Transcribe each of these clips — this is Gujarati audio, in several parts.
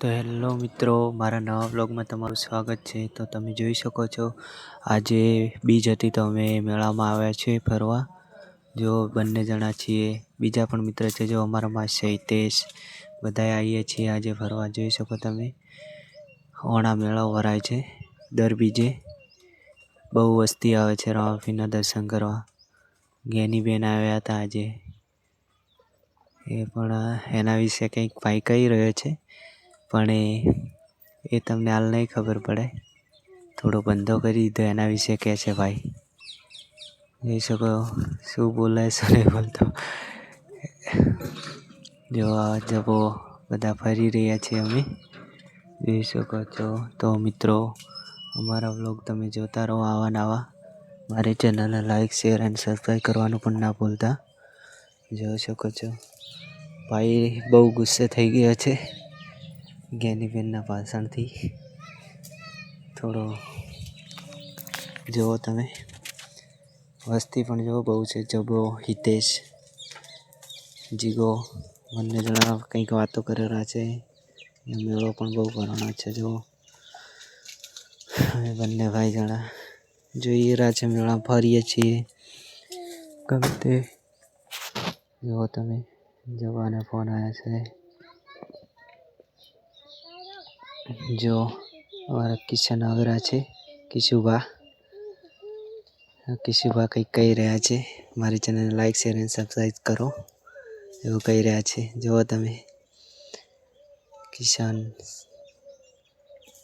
તો હેલો મિત્રો, મારા નવા બ્લોગમાં તમારું સ્વાગત છે. તો તમે જોઈ શકો છો, આજે બીજ હતી તો અમે મેળામાં આવ્યા છીએ ફરવા. જો બંને જણા છીએ. બીજા પણ મિત્ર છે જો અમારામાં છે હિતેશ બધાએ આવીએ છીએ આજે ફરવા. જોઈ શકો તમે, ઓણા મેળો ભરાય છે, દર બીજે. બહુ વસ્તી આવે છે રામાફીના દર્શન કરવા. ગેની બેન આવ્યા હતા આજે. એ પણ, એના વિશે કંઈક ભાઈ કહી રહ્યો છે. પણ એ તમને હાલ નહીં ખબર પડે. થોડો બંધો કરી દીધો એના વિશે કહે છે ભાઈ. જોઈ શકો શું બોલે શું નહીં બોલતો. જો જબો બધા ફરી રહ્યા છીએ અમે. જોઈ શકો છો. તો મિત્રો, અમારા વ્લોગ તમે જોતા રહો આવા નવા. મારી ચેનલને લાઈક, શેર એન્ડ સબસ્ક્રાઈબ કરવાનું પણ ના ભૂલતા. જોઈ શકો છો. ભાઈ બહુ ગુસ્સે થઈ ગયો છે. જ્ઞાનીબેનના ભાષણથી થોડો જુઓ તમે. વસ્તી પણ જુઓ, બહુ છે. જબો, હિતેશ, જીગો, બંને જણા કંઈક વાતો કરેલા છે. મેળો પણ બહુ ભરવાનો છે, જુઓ. અમે બંને ભાઈ જણા જોઈએ રહ્યા છે, મેળા ફરીએ છીએ. ગમે તે. જુઓ તમે. જવાના ફોન આવ્યા છે. જો અમારા કિશન આવેલા છે, કિશુભા. કિશુભા કંઈક કહી રહ્યા છે. મારી ચેનલને લાઈક શેર અને સબસ્ક્રાઈબ કરો. એવું કહી રહ્યા છે. જુઓ તમે. કિશન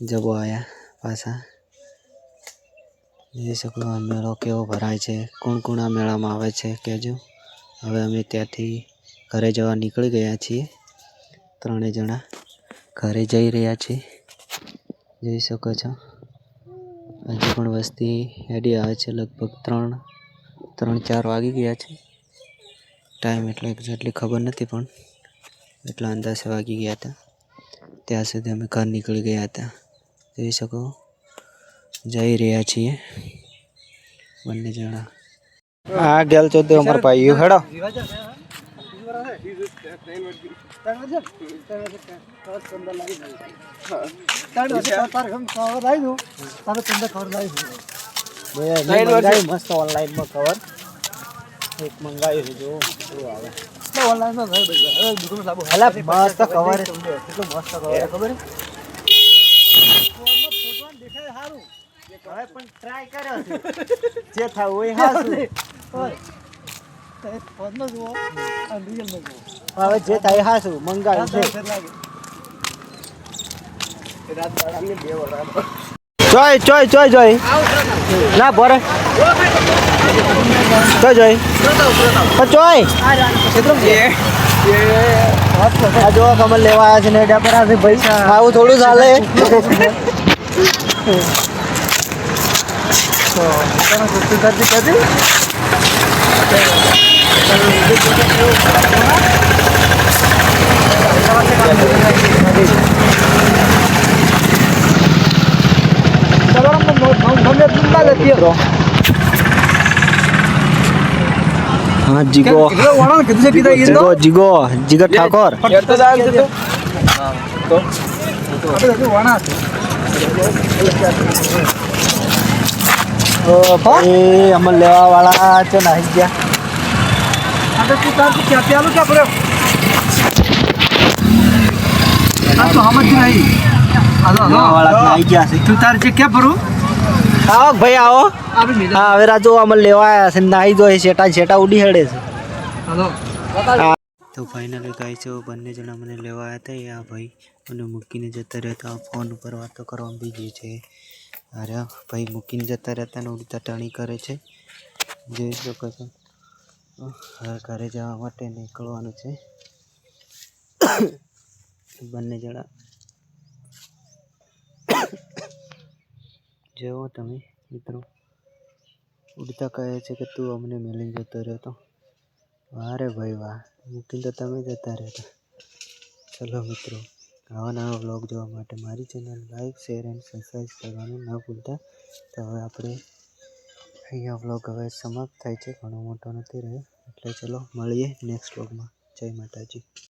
જબો આવ્યા પાછા. જોઈ શકો આ મેળો કેવો ભરાય છે. કોણ કોણ આ મેળામાં આવે છે, કહેજો. હવે અમે ત્યાંથી ઘરે જવા નીકળી ગયા છીએ. ત્રણેય જણા ઘરે જઈ રહ્યા છીએ. જોઈ શકો છો. હજી પણ વસ્તી હેડી આવે છે લગભગ ત્રણ ત્રણ, ચાર વાગી ગયા છે. ટાઈમ એટલો એક્ઝેક્ટલી ખબર નથી પણ એટલા અંદાજે વાગી ગયા હતા. ત્યાં સુધી અમે ઘર નીકળી ગયા હતા. જોઈ શકો, જઈ રહ્યા છીએ બંને જણા. હા ગેલ ચૌદ અમારા ભાઈ હેડો. મસ્ત ઓનલાઈનમાં કવર એક મંગાવ્યું છે જો શું આવે ઓનલાઈનમાં મસ્ત કવર કેટલું મસ્ત કવર ખબર સારું પણ ટ્રાય કર્યો છે જે થવું હવે જે થાય હાસું મંગાવ્યું છે. જોય જોય જોય જોય ના જોય જોઈ જોય આ જો કમલ લેવા આવ્યા છે ને એડા પર આ ભાઈ આવું થોડું ચાલે. હા જીગો જીગો જીગો જીગર ઠાકોર એ લેવા વાળા છે નાહી ગયા લેવા વાળા નાહી. ગયા છે. તું તાર છે ક્યાં ભરું? આવો ભાઈ આવો. હા હવે રાજુ અમે લેવા આવ્યા છે નાહી જો શેટા શેટા ઉડી હડે છે. તો ફાઇનલી ગાઈ છે બંને જણા મને લેવા આવ્યા હતા એ આ ભાઈ મને મૂકીને જતા રહેતા ફોન ઉપર વાતો કરવા બીજી છે. અરે ભાઈ મૂકીને જતા રહેતા ને ઉડતા ટાણી કરે છે. જોઈ શકો છો. ઘરે જવા માટે નીકળવાનું છે. બંને જણા. જેવો તમે, મિત્રો. ઉડતા કહે છે કે તું અમને મેલી જતો રહેતો. વાહ રે ભાઈ વાહ, મૂકીને તો તમે જતા રહેતા. ચલો, મિત્રો. આવા નવા બ્લોગ જોવા માટે મારી channel like, share and subscribe કરવાનું ન ભૂલતા. તો હવે આપણે અહીંયા વ્લોગ હવે સમાપ્ત થાય છે. ઘણો મોટો નથી રહ્યો. એટલે ચલો મળીએ નેક્સ્ટ વ્લોગમાં જય માતાજી.